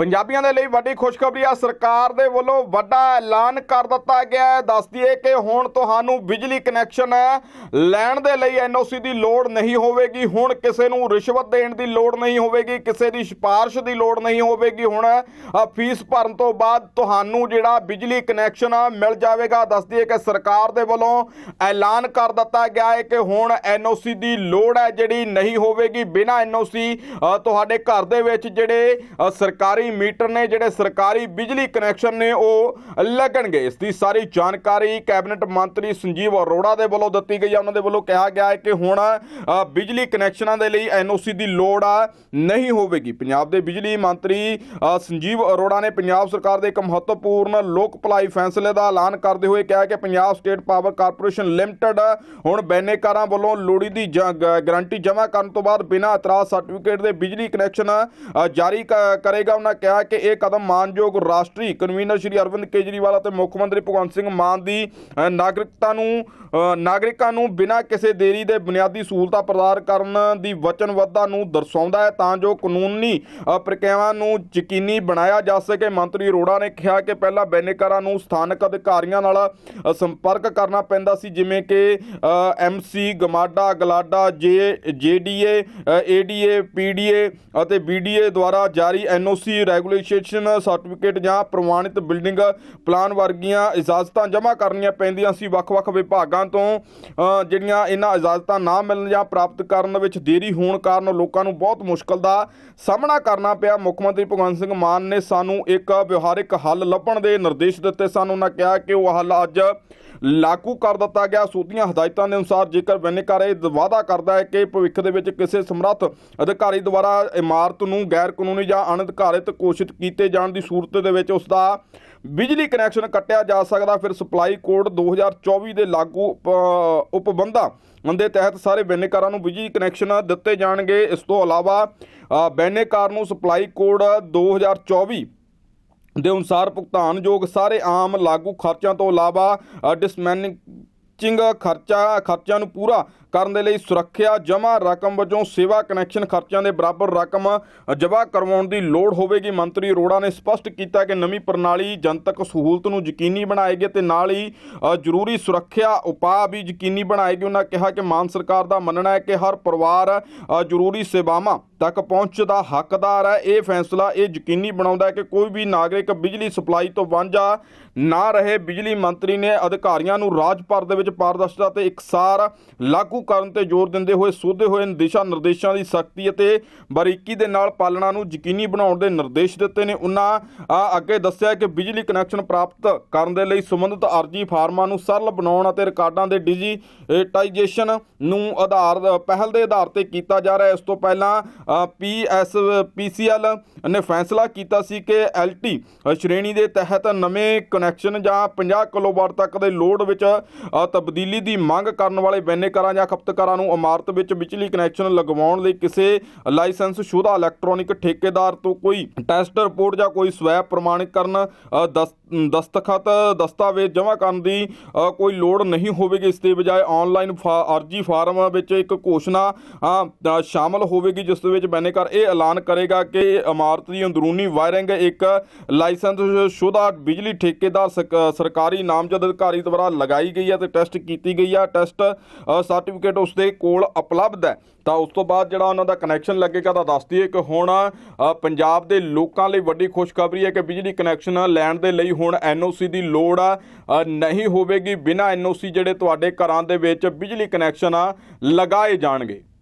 ਪੰਜਾਬੀਆਂ ਦੇ ਲਈ ਵੱਡੀ ਖੁਸ਼ਖਬਰੀ ਆ। ਸਰਕਾਰ ਦੇ ਵੱਲੋਂ ਵੱਡਾ ਐਲਾਨ ਕਰ ਦਿੱਤਾ ਗਿਆ ਹੈ। ਦੱਸ ਦਈਏ ਕਿ ਹੁਣ ਤੁਹਾਨੂੰ ਬਿਜਲੀ ਕਨੈਕਸ਼ਨ ਲੈਣ ਦੇ ਲਈ ਐਨਓਸੀ ਦੀ ਲੋੜ ਨਹੀਂ ਹੋਵੇਗੀ। ਹੁਣ ਕਿਸੇ ਨੂੰ ਰਿਸ਼ਵਤ ਦੇਣ ਦੀ ਲੋੜ ਨਹੀਂ ਹੋਵੇਗੀ। ਕਿਸੇ ਦੀ ਸਿਫਾਰਿਸ਼ ਦੀ ਲੋੜ ਨਹੀਂ ਹੋਵੇਗੀ। ਹੁਣ ਫੀਸ ਭਰਨ ਤੋਂ ਬਾਅਦ ਤੁਹਾਨੂੰ ਜਿਹੜਾ ਬਿਜਲੀ ਕਨੈਕਸ਼ਨ ਮਿਲ ਜਾਵੇਗਾ। ਦੱਸ ਦਈਏ ਕਿ ਸਰਕਾਰ ਦੇ ਵੱਲੋਂ ਐਲਾਨ ਕਰ ਦਿੱਤਾ ਗਿਆ ਹੈ ਕਿ ਹੁਣ ਐਨਓਸੀ ਦੀ ਲੋੜ ਹੈ ਜਿਹੜੀ ਨਹੀਂ ਹੋਵੇਗੀ। ਬਿਨਾਂ ਐਨਓਸੀ ਤੁਹਾਡੇ ਘਰ ਦੇ ਵਿੱਚ ਜਿਹੜੇ ਸਰਕਾਰੀ ਸਰਕਾਰੀ ਮੀਟਰ ਨੇ ਜਿਹੜੇ ਸਰਕਾਰੀ ਬਿਜਲੀ ਕਨੈਕਸ਼ਨ ਨੇ ਉਹ ਲੱਗਣਗੇ। ਇਸ ਦੀ ਸਾਰੀ ਜਾਣਕਾਰੀ ਕੈਬਨਿਟ ਮੰਤਰੀ ਸੰਜੀਵ ਅਰੋੜਾ ਦੇ ਵੱਲੋਂ ਦਿੱਤੀ ਗਈ ਹੈ ਉਹਨਾਂ ਦੇ ਵੱਲੋਂ ਕਿਹਾ ਗਿਆ ਹੈ ਕਿ ਹੁਣ ਬਿਜਲੀ ਕਨੈਕਸ਼ਨਾਂ ਦੇ ਲਈ ਐਨਓਸੀ ਦੀ ਲੋੜ ਆ ਨਹੀਂ ਹੋਵੇਗੀ। ਪੰਜਾਬ ਦੇ ਬਿਜਲੀ ਮੰਤਰੀ ਸੰਜੀਵ ਅਰੋੜਾ ਨੇ ਪੰਜਾਬ ਸਰਕਾਰ ਦੇ ਇੱਕ ਮਹੱਤਵਪੂਰਨ ਲੋਕ ਭਲਾਈ ਫੈਸਲੇ ਦਾ ਐਲਾਨ ਕਰਦੇ ਹੋਏ ਕਿਹਾ ਕਿ Punjab state power corporation limited ਹੁਣ ਬੈਨੇਕਾਰਾਂ ਵੱਲੋਂ ਲੋੜੀਂਦੀ ਜ- ਗ- ਗਾਰੰਟੀ ਜਮ੍ਹਾਂ ਕਰਨ ਤੋਂ ਬਾਅਦ ਬਿਨਾਂ ਇਤਰਾਜ਼ ਸਰਟੀਫਿਕੇਟ ਦੇ ਬਿਜਲੀ ਕਨੈਕਸ਼ਨ ਜਾਰੀ ਕਰੇਗਾ। ਉਹਨਾਂ ਕਿਹਾ ਕਿ ਇਹ ਕਦਮ ਮਾਨਯੋਗ ਰਾਸ਼ਟਰੀ ਕਨਵੀਨਰ ਸ਼੍ਰੀ ਅਰਵਿੰਦ ਕੇਜਰੀਵਾਲ ਅਤੇ ਮੁੱਖ ਮੰਤਰੀ ਭਗਵੰਤ ਸਿੰਘ ਮਾਨ ਦੀ ਨਾਗਰਿਕਤਾ ਨੂੰ ਨਾਗਰਿਕਾਂ ਨੂੰ ਬਿਨਾਂ ਕਿਸੇ ਦੇਰੀ ਦੇ ਬੁਨਿਆਦੀ ਸਹੂਲਤਾਂ ਪ੍ਰਦਾਨ ਕਰਨ ਦੀ ਵਚਨਬੱਧਤਾ ਨੂੰ ਦਰਸਾਉਂਦਾ ਹੈ, ਤਾਂ ਜੋ ਕਾਨੂੰਨੀ ਪ੍ਰਕਿਰਿਆਵਾਂ ਨੂੰ ਯਕੀਨੀ ਬਣਾਇਆ ਜਾ ਸਕੇ। ਮੰਤਰੀ ਅਰੋੜਾ ਨੇ ਕਿਹਾ ਕਿ ਪਹਿਲਾਂ ਬੈਨੇਕਾਰਾਂ ਨੂੰ ਸਥਾਨਕ ਅਧਿਕਾਰੀਆਂ ਨਾਲ ਸੰਪਰਕ ਕਰਨਾ ਪੈਂਦਾ ਸੀ, ਜਿਵੇਂ ਕਿ MC GMADA, GLADA, J, JDA ADA, PDA ਅਤੇ ਬੀਡੀਏ ਦੁਆਰਾ ਜਾਰੀ ਐਨਓਸੀ ਰੈਗੂਲੇਸ਼ਨ ਸਰਟੀਫਿਕੇਟ ਜਾਂ ਪ੍ਰਮਾਣਿਤ ਬਿਲਡਿੰਗ ਪਲਾਨ ਵਰਗੀਆਂ ਇਜਾਜ਼ਤਾਂ ਜਮ੍ਹਾਂ ਕਰਨੀਆਂ ਪੈਂਦੀਆਂ ਸੀ। ਵੱਖ-ਵੱਖ ਵਿਭਾਗਾਂ ਤੋਂ ਜਿਹੜੀਆਂ ਇਹਨਾਂ ਇਜਾਜ਼ਤਾਂ ਨਾ ਮਿਲਣ ਜਾਂ ਪ੍ਰਾਪਤ ਕਰਨ ਵਿੱਚ ਦੇਰੀ ਹੋਣ ਕਾਰਨ ਲੋਕਾਂ ਨੂੰ ਬਹੁਤ ਮੁਸ਼ਕਲ ਦਾ ਸਾਹਮਣਾ ਕਰਨਾ ਪਿਆ। ਮੁੱਖ ਮੰਤਰੀ ਭਗਵੰਤ ਸਿੰਘ ਮਾਨ ਨੇ ਸਾਨੂੰ ਇੱਕ ਵਿਵਹਾਰਿਕ ਹੱਲ ਲੱਭਣ ਦੇ ਨਿਰਦੇਸ਼ ਦਿੱਤੇ ਸਨ। ਉਹਨਾਂ ਕਿਹਾ ਕਿ ਉਹ ਹੱਲ ਅੱਜ ਲਾਗੂ ਕਰ ਦਿੱਤਾ ਗਿਆ। ਸੂਦੀਆਂ ਹਦਾਇਤਾਂ ਦੇ ਅਨੁਸਾਰ ਜੇਕਰ ਬਿਨੇਕਾਰ ਇਹ ਵਾਅਦਾ ਕਰਦਾ ਹੈ ਕਿ ਭਵਿੱਖ ਦੇ ਵਿੱਚ ਕਿਸੇ ਸਮਰੱਥ ਅਧਿਕਾਰੀ ਦੁਆਰਾ ਇਮਾਰਤ ਨੂੰ ਗੈਰ ਕਾਨੂੰਨੀ ਜਾਂ ਅਣਅਧਿਕਾਰਿਤ ਘੋਸ਼ਿਤ ਕੀਤੇ ਜਾਣ ਦੀ ਸੂਰਤ ਦੇ ਵਿੱਚ ਉਸ ਦਾ ਬਿਜਲੀ ਕਨੈਕਸ਼ਨ ਕੱਟਿਆ ਜਾ ਸਕਦਾ, ਫਿਰ ਸਪਲਾਈ ਕੋਡ 2024 ਦੇ ਲਾਗੂ ਉਪ- ਉਪਬੰਧਾਂ ਦੇ ਤਹਿਤ ਸਾਰੇ ਬੈਨੇਕਾਰਾਂ ਨੂੰ ਬਿਜਲੀ ਕਨੈਕਸ਼ਨ ਦਿੱਤੇ ਜਾਣਗੇ। ਇਸ ਤੋਂ ਇਲਾਵਾ ਬੈਨੇਕਾਰ ਨੂੰ ਸਪਲਾਈ ਕੋਡ 2024 ਦੇ ਅਨੁਸਾਰ ਭੁਗਤਾਨਯੋਗ ਸਾਰੇ ਆਮ ਲਾਗੂ ਖਰਚਿਆਂ ਤੋਂ ਇਲਾਵਾ ਡਿਸਮੈਨਿੰਗ ਖਰਚਾ ਖਰਚਿਆਂ ਨੂੰ ਪੂਰਾ ਕਰਨ ਦੇ ਲਈ ਸੁਰੱਖਿਆ ਜਮ੍ਹਾਂ ਰਕਮ ਵਜੋਂ ਸੇਵਾ ਕਨੈਕਸ਼ਨ ਖਰਚਿਆਂ ਦੇ ਬਰਾਬਰ ਰਕਮ ਜਮ੍ਹਾਂ ਕਰਵਾਉਣ ਦੀ ਲੋੜ ਹੋਵੇਗੀ। ਮੰਤਰੀ ਅਰੋੜਾ ਨੇ ਸਪਸ਼ਟ ਕੀਤਾ ਕਿ ਨਵੀਂ ਪ੍ਰਣਾਲੀ ਜਨਤਕ ਸਹੂਲਤ ਨੂੰ ਯਕੀਨੀ ਬਣਾਏਗੀ ਤੇ ਨਾਲ ਹੀ ਜ਼ਰੂਰੀ ਸੁਰੱਖਿਆ ਉਪਾਅ ਵੀ ਯਕੀਨੀ ਬਣਾਏਗੀ। ਉਹਨਾਂ ਕਿਹਾ ਕਿ ਮਾਨ ਸਰਕਾਰ ਦਾ ਮੰਨਣਾ ਹੈ ਕਿ ਹਰ ਪਰਿਵਾਰ ਜ਼ਰੂਰੀ ਸੇਵਾਵਾਂ ਤੱਕ ਪਹੁੰਚ ਦਾ ਹੱਕਦਾਰ ਹੈ। ਇਹ ਫੈਸਲਾ ਇਹ ਯਕੀਨੀ ਬਣਾਉਂਦਾ ਹੈ ਕਿ ਕੋਈ ਵੀ ਨਾਗਰਿਕ ਬਿਜਲੀ ਸਪਲਾਈ ਤੋਂ ਵਾਂਝਾ ਨਾ ਰਹੇ। ਬਿਜਲੀ ਮੰਤਰੀ ਨੇ ਅਧਿਕਾਰੀਆਂ ਨੂੰ ਰਾਜ ਭਰ ਦੇ ਵਿੱਚ ਪਾਰਦਰਸ਼ਤਾ ਤੇ ਇਕਸਾਰ ਲਾਗੂ ਕਰਨ ਤੇ ਜ਼ੋਰ ਦਿੰਦੇ ਹੋਏ ਸੋਧੇ ਹੋਏ ਦਿਸ਼ਾ ਨਿਰਦੇਸ਼ਾਂ ਦੀ ਸਖਤੀ ਅਤੇ ਬਾਰੀਕੀ ਦੇ ਨਾਲ ਪਾਲਣਾ ਨੂੰ ਯਕੀਨੀ ਬਣਾਉਣ ਦੇ ਨਿਰਦੇਸ਼ ਦਿੱਤੇ ਨੇ। ਉਹਨਾਂ ਅੱਗੇ ਦੱਸਿਆ ਕਿ ਬਿਜਲੀ ਕਨੈਕਸ਼ਨ ਪ੍ਰਾਪਤ ਕਰਨ ਦੇ ਲਈ ਸੰਬੰਧਿਤ ਅਰਜੀ ਫਾਰਮਾਂ ਨੂੰ ਸਰਲ ਬਣਾਉਣ ਅਤੇ ਰਿਕਾਰਡਾਂ ਦੇ ਡਿਜੀਟਾਈਜੇਸ਼ਨ ਨੂੰ ਆਧਾਰ, ਪਹਿਲ ਦੇ ਆਧਾਰ ਤੇ ਕੀਤਾ ਜਾ ਰਿਹਾ ਹੈ। ਇਸ ਤੋਂ ਪਹਿਲਾਂ ਪੀਐਸ ਪੀਸੀਐਲ ਨੇ ਫੈਸਲਾ ਕੀਤਾ ਸੀ ਕਿ ਐਲਟੀ ਸ਼੍ਰੇਣੀ ਦੇ ਤਹਿਤ ਨਵੇਂ ਕਨੈਕਸ਼ਨ ਜਾਂ 50 ਕਿਲੋਵਾਟ ਤੱਕ ਦੇ ਲੋਡ ਵਿੱਚ ਤਬਦੀਲੀ ਦੀ ਮੰਗ ਕਰਨ ਵਾਲੇ ਬੈਨੇਕਾਰਾਂ ਜਾਂ ਖਪਤਕਾਰਾਂ ਨੂੰ ਇਮਾਰਤ ਵਿੱਚ ਬਿਜਲੀ ਕਨੈਕਸ਼ਨ ਲਗਵਾਉਣ ਲਈ ਕਿਸੇ ਲਾਇਸੈਂਸ ਸ਼ੁਦਾ ਇਲੈਕਟ੍ਰੋਨਿਕ ਠੇਕੇਦਾਰ ਤੋਂ ਕੋਈ ਟੈਸਟ ਰਿਪੋਰਟ ਜਾਂ ਕੋਈ ਸਵੈ ਪ੍ਰਮਾਣੀਕਰਨ ਦਸ- ਦਸਤਖਤ ਦਸਤਾਵੇਜ਼ ਜਮ੍ਹਾਂ ਕਰਨ ਦੀ ਕੋਈ ਲੋੜ ਨਹੀਂ ਹੋਵੇਗੀ। ਇਸ ਦੇ ਬਜਾਏ ਆਨਲਾਈਨ ਅਰਜੀ ਫਾਰਮ ਵਿੱਚ ਇੱਕ ਘੋਸ਼ਣਾ ਸ਼ਾਮਲ ਹੋਵੇਗੀ ਜਿਸ ਵਿੱਚ ਬੈਨੇਕਰ ਇਹ ਐਲਾਨ ਕਰੇਗਾ ਕਿ ਇਮਾਰਤ ਦੀ ਅੰਦਰੂਨੀ ਵਾਇਰਿੰਗ ਇੱਕ ਲਾਇਸੈਂਸ ਸ਼ੁਦਾ ਬਿਜਲੀ ਠੇਕੇਦਾਰ ਸਕ- ਸਰਕਾਰੀ ਨਾਮਜ਼ਦ ਅਧਿਕਾਰੀ ਦੁਆਰਾ ਲਗਾਈ ਗਈ ਹੈ ਤੇ ਟੈਸਟ ਕੀਤੀ ਗਈ ਹੈ। ਟੈਸਟ ਅ, ਸਰਟੀਫਿਕੇਟ ਉਸ ਦੇ ਕੋਲ ਉਪਲਬਧ ਹੈ, ਤਾਂ ਉਸ ਤੋਂ ਬਾਅਦ ਜਿਹੜਾ ਉਹਨਾਂ ਦਾ ਕਨੈਕਸ਼ਨ ਲੱਗੇਗਾ ਤਾਂ ਦੱਸ ਦਈਏ ਕਿ ਹੁਣ ਪੰਜਾਬ ਦੇ ਲੋਕਾਂ ਲਈ ਵੱਡੀ ਖੁਸ਼ਖਬਰੀ ਹੈ ਕਿ ਬਿਜਲੀ ਕਨੈਕਸ਼ਨ ਲੈਣ ਦੇ ਲਈ ਹੁਣ ਐਨਓਸੀ ਦੀ ਲੋੜ ਨਹੀਂ ਹੋਵੇਗੀ। ਬਿਨਾਂ ਐਨਓਸੀ ਜਿਹੜੇ ਤੁਹਾਡੇ ਘਰਾਂ ਦੇ ਵਿੱਚ ਬਿਜਲੀ ਕਨੈਕਸ਼ਨ ਲਗਾਏ ਜਾਣਗੇ।